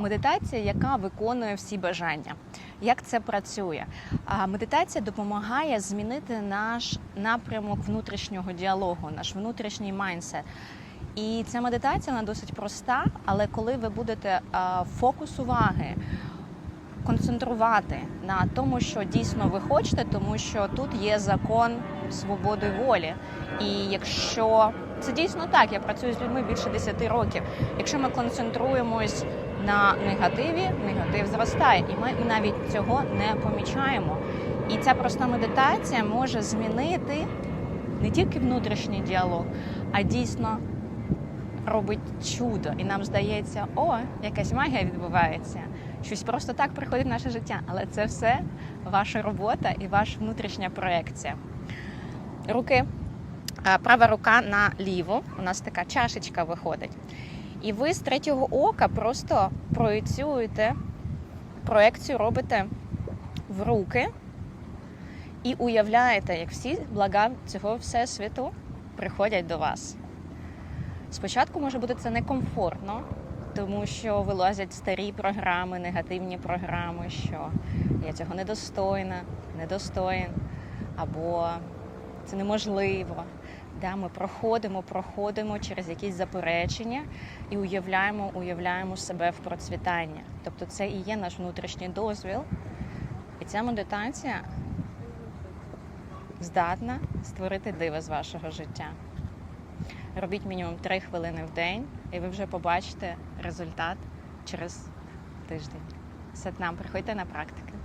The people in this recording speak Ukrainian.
медитація, яка виконує всі бажання. Як це працює? Медитація допомагає змінити наш напрямок внутрішнього діалогу, наш внутрішній майнсет. І ця медитація вона досить проста, але коли ви будете фокус уваги концентрувати на тому, що дійсно ви хочете, тому що тут є закон свободи волі. І якщо це дійсно так, я працюю з людьми більше 10 років. Якщо ми концентруємось на негативі, негатив зростає, і ми навіть цього не помічаємо. І ця проста медитація може змінити не тільки внутрішній діалог, а дійсно робить чудо. І нам здається, о, якась магія відбувається. Щось просто так приходить в наше життя. Але це все ваша робота і ваша внутрішня проекція. Руки, права рука на ліву. У нас така чашечка виходить. І ви з третього ока просто проєцюєте, проекцію робите в руки і уявляєте, як всі блага цього всесвіту приходять до вас. Спочатку може бути це некомфортно, тому що вилазять старі програми, негативні програми, що я цього недостойна, недостоїн, або це неможливо. Да, ми проходимо, проходимо через якісь заперечення і уявляємо, уявляємо себе в процвітанні. Тобто це і є наш внутрішній дозвіл. І ця медитація здатна створити диво з вашого життя. Робіть мінімум 3 хвилини в день, і ви вже побачите результат через тиждень. Сетнам, приходьте на практику.